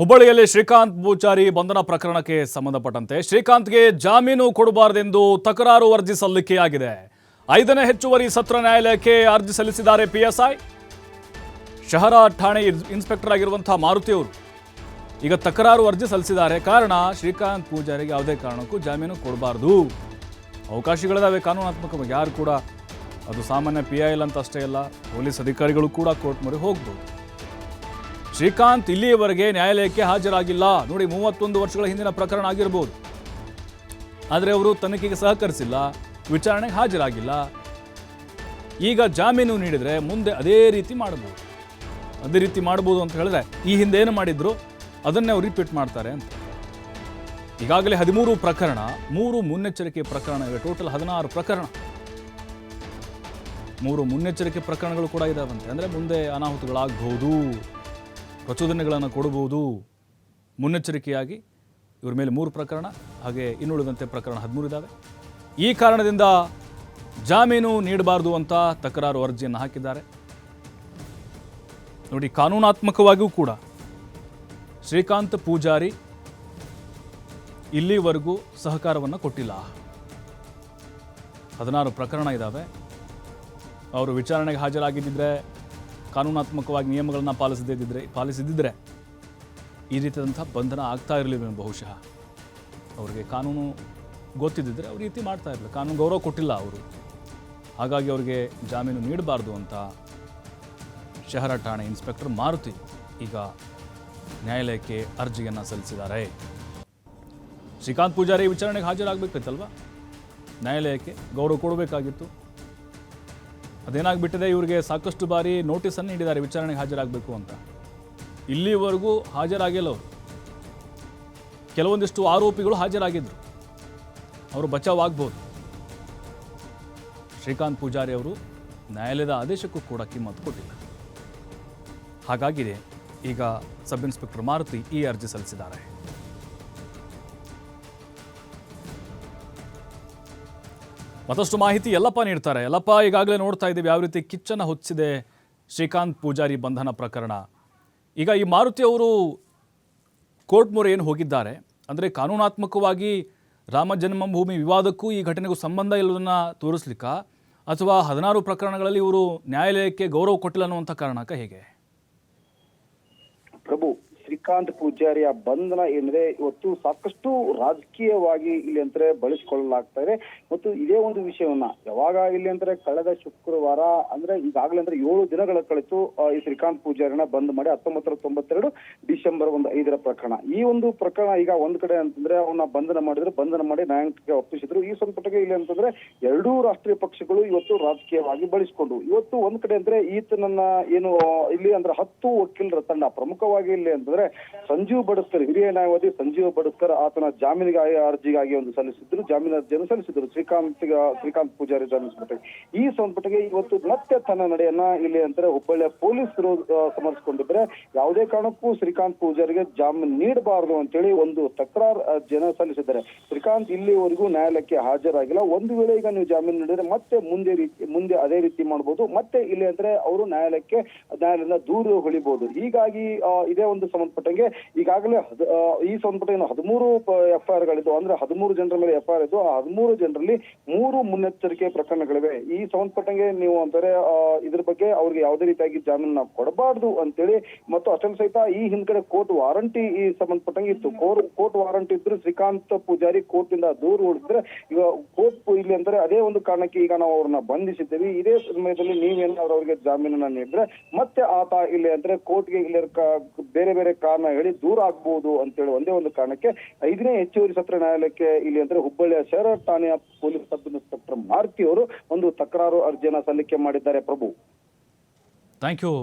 ಹುಬ್ಬಳ್ಳಿಯಲ್ಲಿ ಶ್ರೀಕಾಂತ್ ಪೂಜಾರಿ ಬಂಧನ ಪ್ರಕರಣಕ್ಕೆ ಸಂಬಂಧಪಟ್ಟಂತೆ ಶ್ರೀಕಾಂತ್ಗೆ ಜಾಮೀನು ಕೊಡಬಾರದೆಂದು ತಕರಾರು ಅರ್ಜಿ ಸಲ್ಲಿಕೆಯಾಗಿದೆ. ಐದನೇ ಹೆಚ್ಚುವರಿ ಸತ್ರ ನ್ಯಾಯಾಲಯಕ್ಕೆ ಅರ್ಜಿ ಸಲ್ಲಿಸಿದ್ದಾರೆ ಪಿಎಸ್ಐ. ಶಹರ ಠಾಣೆ ಇನ್- ಇನ್ಸ್ಪೆಕ್ಟರ್ ಆಗಿರುವಂತಹ ಮಾರುತಿ ಅವರು ಈಗ ತಕರಾರು ಅರ್ಜಿ ಸಲ್ಲಿಸಿದ್ದಾರೆ. ಕಾರಣ ಶ್ರೀಕಾಂತ್ ಪೂಜಾರಿಗೆ ಯಾವುದೇ ಕಾರಣಕ್ಕೂ ಜಾಮೀನು ಕೊಡಬಾರ್ದು. ಅವಕಾಶಗಳಿದಾವೆ ಕಾನೂನಾತ್ಮಕವಾಗಿ. ಯಾರು ಕೂಡ ಅದು ಸಾಮಾನ್ಯ ಪಿ ಐ ಎಲ್ ಅಂತ ಅಷ್ಟೇ ಅಲ್ಲ, ಪೊಲೀಸ್ ಅಧಿಕಾರಿಗಳು ಕೂಡ ಕೋರ್ಟ್ ಮೊರೆ ಹೋಗ್ಬೋದು. ಶ್ರೀಕಾಂತ್ ಇಲ್ಲಿಯವರೆಗೆ ನ್ಯಾಯಾಲಯಕ್ಕೆ ಹಾಜರಾಗಿಲ್ಲ. ನೋಡಿ, ಮೂವತ್ತೊಂದು ವರ್ಷಗಳ ಹಿಂದಿನ ಪ್ರಕರಣ ಆಗಿರ್ಬೋದು. ಆದರೆ ಅವರು ತನಿಖೆಗೆ ಸಹಕರಿಸಿಲ್ಲ, ವಿಚಾರಣೆಗೆ ಹಾಜರಾಗಿಲ್ಲ. ಈಗ ಜಾಮೀನು ನೀಡಿದರೆ ಮುಂದೆ ಅದೇ ರೀತಿ ಮಾಡಬಹುದು. ಅದೇ ರೀತಿ ಮಾಡ್ಬೋದು ಅಂತ ಹೇಳಿದ್ರೆ ಈ ಹಿಂದೆ ಏನು ಮಾಡಿದ್ರು? ಅದನ್ನೇ ಅವ್ರು ರಿಪೀಟ್ ಮಾಡ್ತಾರೆ ಅಂತ. ಈಗಾಗಲೇ ಹದಿಮೂರು ಪ್ರಕರಣ, ಮೂರು ಮುನ್ನೆಚ್ಚರಿಕೆ ಪ್ರಕರಣ ಇವೆ. ಟೋಟಲ್ ಹದಿನಾರು ಪ್ರಕರಣ. ಮೂರು ಮುನ್ನೆಚ್ಚರಿಕೆ ಪ್ರಕರಣಗಳು ಕೂಡ ಇದಾವಂತೆ. ಅಂದರೆ ಮುಂದೆ ಅನಾಹುತಗಳಾಗಬಹುದು. ಪ್ರಚೋದನೆಗಳನ್ನು ಕೊಡಬಹುದು ಮುನ್ನೆಚ್ಚರಿಕೆಯಾಗಿ ಇವ್ರ ಮೇಲೆ ಮೂರು ಪ್ರಕರಣ, ಹಾಗೆ ಇನ್ನುಳಿದಂತೆ ಪ್ರಕರಣ ಹದಿಮೂರು ಇದ್ದಾವೆ ಈ ಕಾರಣದಿಂದ ಜಾಮೀನು ನೀಡಬಾರದು ಅಂತ ತಕರಾರು ಅರ್ಜಿಯನ್ನು ಹಾಕಿದ್ದಾರೆ. ನೋಡಿ, ಕಾನೂನಾತ್ಮಕವಾಗಿಯೂ ಕೂಡ ಶ್ರೀಕಾಂತ್ ಪೂಜಾರಿ ಇಲ್ಲಿವರೆಗೂ ಸಹಕಾರವನ್ನು ಕೊಟ್ಟಿಲ್ಲ. ಹದಿನಾರು ಪ್ರಕರಣ ಇದ್ದಾವೆ ಅವರು ವಿಚಾರಣೆಗೆ ಹಾಜರಾಗಿದ್ದಿದ್ರೆ ಕಾನೂನಾತ್ಮಕವಾಗಿ ನಿಯಮಗಳನ್ನು ಪಾಲಿಸದಿದ್ದರೆ ಪಾಲಿಸದಿದ್ದರೆ ಈ ರೀತಿಯಾದಂಥ ಬಂಧನ ಆಗ್ತಾ ಇರಲಿಲ್ಲ ಬಹುಶಃ. ಅವರಿಗೆ ಕಾನೂನು ಗೊತ್ತಿದ್ದಿದ್ರೆ ಅವ್ರ ರೀತಿ ಮಾಡ್ತಾ ಇರಲಿಲ್ಲ. ಕಾನೂನು ಗೌರವ ಕೊಟ್ಟಿಲ್ಲ ಅವರು. ಹಾಗಾಗಿ ಅವರಿಗೆ ಜಾಮೀನು ನೀಡಬಾರ್ದು ಅಂತ ಶಹರ ಠಾಣೆ ಇನ್ಸ್ಪೆಕ್ಟರ್ ಮಾರುತಿ ಈಗ ನ್ಯಾಯಾಲಯಕ್ಕೆ ಅರ್ಜಿಯನ್ನು ಸಲ್ಲಿಸಿದ್ದಾರೆ. ಶ್ರೀಕಾಂತ್ ಪೂಜಾರಿ ವಿಚಾರಣೆಗೆ ಹಾಜರಾಗಬೇಕಿತ್ತಲ್ವ ನ್ಯಾಯಾಲಯಕ್ಕೆ ಗೌರವ ಕೊಡಬೇಕಾಗಿತ್ತು. ಅದೇನಾಗ್ಬಿಟ್ಟಿದೆ? ಇವರಿಗೆ ಸಾಕಷ್ಟು ಬಾರಿ ನೋಟಿಸನ್ನು ನೀಡಿದ್ದಾರೆ, ವಿಚಾರಣೆಗೆ ಹಾಜರಾಗಬೇಕು ಅಂತ. ಇಲ್ಲಿವರೆಗೂ ಹಾಜರಾಗಿಲ್ಲ ಅವರು. ಕೆಲವೊಂದಿಷ್ಟು ಆರೋಪಿಗಳು ಹಾಜರಾಗಿದ್ದರು ಅವರು ಬಚಾವ್ ಆಗ್ಬೋದು ಶ್ರೀಕಾಂತ್ ಪೂಜಾರಿ ಅವರು ನ್ಯಾಯಾಲಯದ ಆದೇಶಕ್ಕೂ ಕೂಡ ಕಿಮ್ಮತ್ತು ಕೊಟ್ಟಿಲ್ಲ. ಹಾಗಾಗಿದೆ, ಈಗ ಸಬ್ ಇನ್ಸ್ಪೆಕ್ಟರ್ ಮಾರುತಿ ಈ ಅರ್ಜಿ ಸಲ್ಲಿಸಿದ್ದಾರೆ. ಮತ್ತಷ್ಟು ಮಾಹಿತಿ ಎಲ್ಲಪ್ಪ ನೀಡ್ತಾರೆ. ಎಲ್ಲಪ್ಪ ಈಗಾಗಲೇ ನೋಡ್ತಾ ಇದ್ದೀವಿ ಯಾವ ರೀತಿ ಕಿಚ್ಚನ್ನು ಹೊಚ್ಚಿದೆ ಶ್ರೀಕಾಂತ್ ಪೂಜಾರಿ ಬಂಧನ ಪ್ರಕರಣ. ಈಗ ಈ ಮಾರುತಿ ಅವರು ಕೋರ್ಟ್ ಮೊರೆ ಏನು ಹೋಗಿದ್ದಾರೆ? ಅಂದರೆ ಕಾನೂನಾತ್ಮಕವಾಗಿ ರಾಮ ಜನ್ಮಭೂಮಿ ವಿವಾದಕ್ಕೂ ಈ ಘಟನೆಗೂ ಸಂಬಂಧ ಇಲ್ಲದನ್ನು ತೋರಿಸ್ಲಿಕ್ಕ? ಅಥವಾ ಹದಿನಾರು ಪ್ರಕರಣಗಳಲ್ಲಿ ಇವರು ನ್ಯಾಯಾಲಯಕ್ಕೆ ಗೌರವ ಕೊಟ್ಟಿಲ್ಲ ಅನ್ನುವಂಥ ಕಾರಣಕ್ಕೆ ಹೇಗೆ? ಪ್ರಭು ಶ್ರೀಕಾಂತ್ ಪೂಜಾರಿಯ ಬಂಧನ ಏನಿದೆ, ಇವತ್ತು ಸಾಕಷ್ಟು ರಾಜಕೀಯವಾಗಿ ಇಲ್ಲಿ ಅಂತಾರೆ ಬಳಸಿಕೊಳ್ಳಲಾಗ್ತಾ ಇದೆ. ಮತ್ತು ಇದೇ ಒಂದು ವಿಷಯವನ್ನ ಯಾವಾಗ ಇಲ್ಲಿ ಅಂದ್ರೆ ಕಳೆದ ಶುಕ್ರವಾರ ಅಂದ್ರೆ ಈಗಾಗಲೇ ಅಂದ್ರೆ ಏಳು ದಿನಗಳ ಕಳಿತು ಈ ಶ್ರೀಕಾಂತ್ ಪೂಜಾರಿನ ಬಂದ್ ಮಾಡಿ ಹತ್ತೊಂಬತ್ತರ ತೊಂಬತ್ತೆರಡು ಡಿಸೆಂಬರ್ ಒಂದು ಐದರ ಪ್ರಕರಣ. ಈ ಒಂದು ಪ್ರಕರಣ ಈಗ ಒಂದ್ ಕಡೆ ಅಂತಂದ್ರೆ ಅವನ್ನ ಬಂಧನ ಮಾಡಿದ್ರು, ಬಂಧನ ಮಾಡಿ ನ್ಯಾಯಾಂಗಕ್ಕೆ ಒಪ್ಪಿಸಿದ್ರು. ಈ ಸಂಪುಟಕ್ಕೆ ಇಲ್ಲಿ ಅಂತಂದ್ರೆ ಎರಡೂ ರಾಷ್ಟ್ರೀಯ ಪಕ್ಷಗಳು ಇವತ್ತು ರಾಜಕೀಯವಾಗಿ ಬಳಸಿಕೊಂಡು. ಇವತ್ತು ಒಂದ್ ಕಡೆ ಅಂದ್ರೆ ಈತನನ್ನ ಏನು ಇಲ್ಲಿ ಅಂದ್ರೆ ಹತ್ತು ವಕೀಲರ ತಂಡ ಪ್ರಮುಖವಾಗಿ ಇಲ್ಲಿ ಅಂತಂದ್ರೆ ಸಂಜೀವ್ ಬಡಸ್ಕರ್, ಹಿರಿಯ ನ್ಯಾಯವಾದಿ ಸಂಜೀವ್ ಬಡಸ್ಕರ್ ಆತನ ಜಾಮೀನಿಗಾಗಿ ಅರ್ಜಿಗಾಗಿ ಒಂದು ಸಲ್ಲಿಸಿದ್ರು. ಜಾಮೀನು ಅರ್ಜಿಯನ್ನು ಸಲ್ಲಿಸಿದ್ರು. ಶ್ರೀಕಾಂತ್ ಶ್ರೀಕಾಂತ್ ಪೂಜಾರಿ ಜಾಮೀನು ಈ ಸಂಪುಟಕ್ಕೆ ಇವತ್ತು ಮತ್ತೆ ತನ್ನ ನಡೆಯನ್ನ ಇಲ್ಲಿ ಅಂತಾರೆ ಹುಬ್ಬಳ್ಳಿಯ ಪೊಲೀಸರು ಸಮರ್ಪಿಸಿಕೊಂಡಿದ್ರೆ ಯಾವುದೇ ಕಾರಣಕ್ಕೂ ಶ್ರೀಕಾಂತ್ ಪೂಜಾರಿಗೆ ಜಾಮೀನು ನೀಡಬಾರದು ಅಂತೇಳಿ ಒಂದು ತಕರಾರು ಅರ್ಜಿಯನ್ನು ಸಲ್ಲಿಸಿದ್ದಾರೆ. ಶ್ರೀಕಾಂತ್ ಇಲ್ಲಿವರೆಗೂ ನ್ಯಾಯಾಲಯಕ್ಕೆ ಹಾಜರಾಗಿಲ್ಲ. ಒಂದು ವೇಳೆ ಈಗ ನೀವು ಜಾಮೀನು ನೀಡಿದ್ರೆ ಮತ್ತೆ ಮುಂದೆ ರೀತಿ, ಮುಂದೆ ಅದೇ ರೀತಿ ಮಾಡಬಹುದು ಮತ್ತೆ ಇಲ್ಲಿ ಅಂದ್ರೆ ಅವರು ನ್ಯಾಯಾಲಯಕ್ಕೆ, ನ್ಯಾಯಾಲಯದಿಂದ ದೂರು ಹೊಳಿಬಹುದು ಹೀಗಾಗಿ ಇದೇ ಒಂದು ಸಂಬಂಧಪಟ್ಟಂಗೆ ಈಗಾಗಲೇ ಈ ಸಂಬಂಧಪಟ್ಟ ಏನು ಹದಿಮೂರು ಎಫ್ ಐ ಗಳಿದ್ದು ಅಂದ್ರೆ ಹದಿಮೂರು ಜನರ ಮೇಲೆ ಎಫ್ ಇದ್ದು, ಆ ಹದಿಮೂರು ಜನರಲ್ಲಿ ಮೂರು ಮುನ್ನೆಚ್ಚರಿಕೆ ಪ್ರಕರಣಗಳಿವೆ. ಈ ಸಂಬಂಧಪಟ್ಟಂಗೆ ನೀವು ಅಂತಾರೆ ಇದ್ರ ಬಗ್ಗೆ ಅವ್ರಿಗೆ ಯಾವುದೇ ರೀತಿಯಾಗಿ ಜಾಮೀನು ನಾವು ಕೊಡಬಾರ್ದು ಅಂತೇಳಿ ಮತ್ತು ಅಷ್ಟೊಂದು ಸಹಿತ ಈ ಹಿಂದ್ಗಡೆ ಕೋರ್ಟ್ ವಾರಂಟಿ ಈ ಸಂಬಂಧಪಟ್ಟಂಗೆ ಇತ್ತು. ಕೋರ್ ಕೋರ್ಟ್ ವಾರಂಟಿ ಇದ್ರೆ ಶ್ರೀಕಾಂತ್ ಪೂಜಾರಿ ಕೋರ್ಟ್ ಇಂದ ದೂರ ಉಳಿದ್ರೆ ಈಗ ಕೋರ್ಟ್ ಇಲ್ಲಿ ಅಂದ್ರೆ ಅದೇ ಒಂದು ಕಾರಣಕ್ಕೆ ಈಗ ನಾವು ಅವ್ರನ್ನ ಬಂಧಿಸಿದ್ದೇವೆ. ಇದೇ ಸಮಯದಲ್ಲಿ ನೀವೇನಾದ್ರು ಅವ್ರಿಗೆ ಜಾಮೀನನ್ನ ನೀಡಿದ್ರೆ ಮತ್ತೆ ಆತ ಇಲ್ಲಿ ಅಂದ್ರೆ ಕೋರ್ಟ್ಗೆ ಇಲ್ಲಿ ಬೇರೆ ಬೇರೆ ಬೇರೆ ಕಾರಣ ಹೇಳಿ ದೂರ ಆಗ್ಬಹುದು ಅಂತೇಳಿ ಒಂದೇ ಒಂದು ಕಾರಣಕ್ಕೆ ಐದನೇ ಹೆಚ್ಚುವರಿ ಸತ್ರ ನ್ಯಾಯಾಲಯಕ್ಕೆ ಇಲ್ಲಿ ಅಂದ್ರೆ ಹುಬ್ಬಳ್ಳಿಯ ಶಹರ ಠಾಣೆಯ ಪೊಲೀಸ್ ಸಬ್ ಇನ್ಸ್ಪೆಕ್ಟರ್ ಮಾರುತಿ ಅವರು ಒಂದು ತಕರಾರು ಅರ್ಜಿಯನ್ನ ಸಲ್ಲಿಕೆ ಮಾಡಿದ್ದಾರೆ ಪ್ರಭು. Thank you.